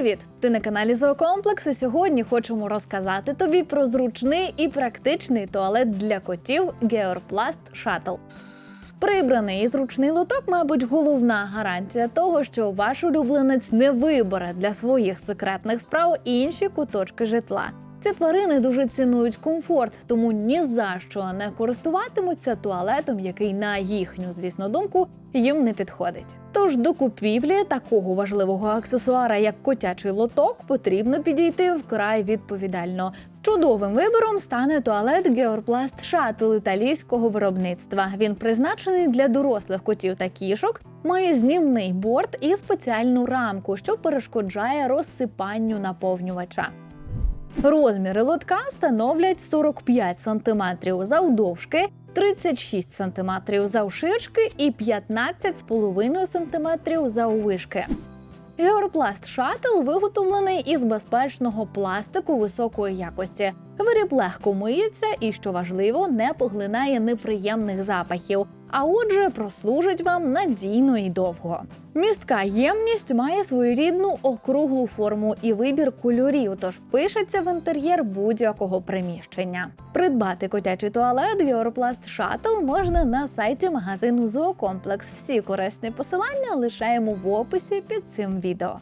Привіт! Ти на каналі Зоокомплекс і сьогодні хочемо розказати тобі про зручний і практичний туалет для котів Georplast Shuttle. Прибраний і зручний лоток, мабуть, головна гарантія того, що ваш улюбленець не вибере для своїх секретних справ інші куточки житла. Ці тварини дуже цінують комфорт, тому ні за що не користуватимуться туалетом, який, на їхню, звісно, думку, їм не підходить. Тож до купівлі такого важливого аксесуара, як котячий лоток, потрібно підійти вкрай відповідально. Чудовим вибором стане туалет Georplast Shuttle італійського виробництва. Він призначений для дорослих котів та кішок, має знімний борт і спеціальну рамку, що перешкоджає розсипанню наповнювача. Розміри лотка становлять 45 см завдовжки, 36 см завширшки і 15,5 см заввишки. Георопласт шатл виготовлений із безпечного пластику високої якості. Виріб легко миється і, що важливо, не поглинає неприємних запахів. А отже, прослужить вам надійно і довго. Містка ємність має своєрідну округлу форму і вибір кольорів, тож впишеться в інтер'єр будь-якого приміщення. Придбати котячий туалет Георопласт Шаттл можна на сайті магазину Зоокомплекс. Всі корисні посилання лишаємо в описі під цим відео.